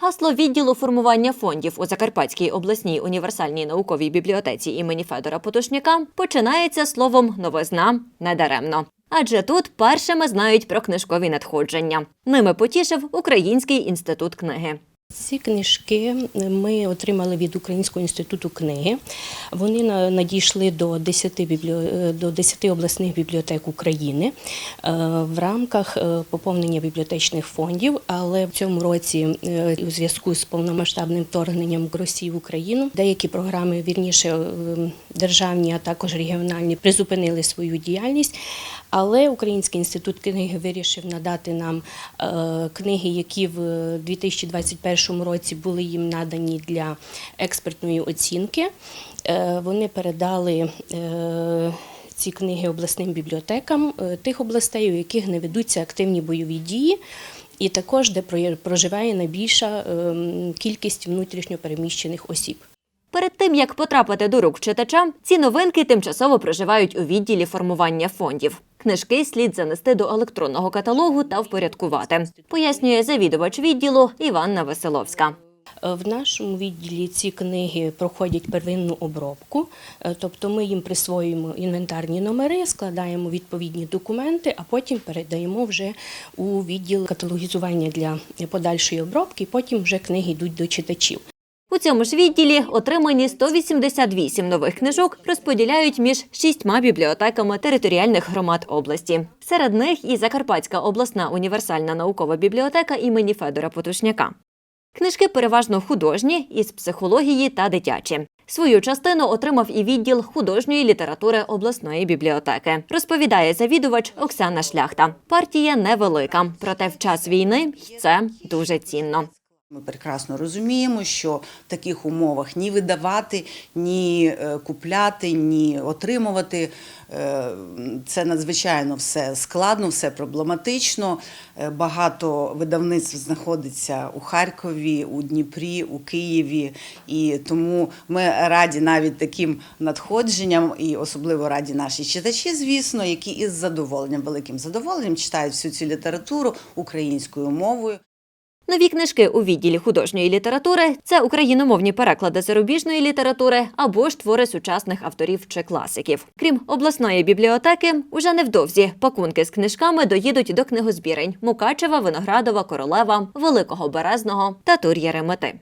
Гасло відділу формування фондів у Закарпатській обласній універсальній науковій бібліотеці імені Федора Потушняка починається словом новизна недаремно. Адже тут першими знають про книжкові надходження. Ними потішив Український інститут книги. Ці книжки ми отримали від Українського інституту книги. Вони надійшли до 10, бібліо- до 10 обласних бібліотек України е, в рамках е, поповнення бібліотечних фондів. Але в цьому році, е, у зв'язку з повномасштабним вторгненням Росії в Україну, деякі програми, вірніше е, державні, а також регіональні, призупинили свою діяльність. Але Український інститут книги вирішив надати нам е, книги, які в 2021 році були їм надані для експертної оцінки. Е, вони передали. Е, ці книги обласним бібліотекам е, тих областей, у яких не ведуться активні бойові дії, і також де проживає найбільша кількість внутрішньопереміщених осіб. Перед тим як потрапити до рук читачам, ці новинки тимчасово проживають у відділі формування фондів. Книжки слід занести до електронного каталогу та впорядкувати, пояснює завідувач відділу Іванна Веселовська. Е, В нашому відділі ці книги проходять первинну обробку, е, тобто ми їм присвоюємо інвентарні номери, складаємо відповідні документи, а потім передаємо вже у відділ каталогізування для подальшої обробки. Потім вже книги йдуть до читачів. У цьому ж відділі отримані 188 нових книжок розподіляють між шістьма бібліотеками територіальних громад області. Серед них і Закарпатська обласна універсальна наукова бібліотека імені Федора Потушняка. Книжки переважно художні, із психології та дитячі. Свою частину отримав і відділ художньої літератури обласної бібліотеки. Розповідає завідувач Оксана Шляхта. Партія невелика, проте в час війни це дуже цінно. Ми прекрасно розуміємо, що в таких умовах ні видавати, ні е, купляти, ні отримувати е, це надзвичайно все складно, все проблематично. Е, Багато видавництв знаходиться у Харкові, у Дніпрі, у Києві, і тому ми раді навіть таким надходженням, і особливо раді наші читачі, звісно, які із задоволенням, великим задоволенням читають всю цю літературу українською мовою. Нові книжки у відділі художньої літератури це україномовні переклади зарубіжної літератури або ж твори сучасних авторів чи класиків. Крім обласної бібліотеки, уже невдовзі пакунки з книжками доїдуть до книгозбірень Мукачева, Виноградова, Королева, Великого Березного та Тур'єри Мети.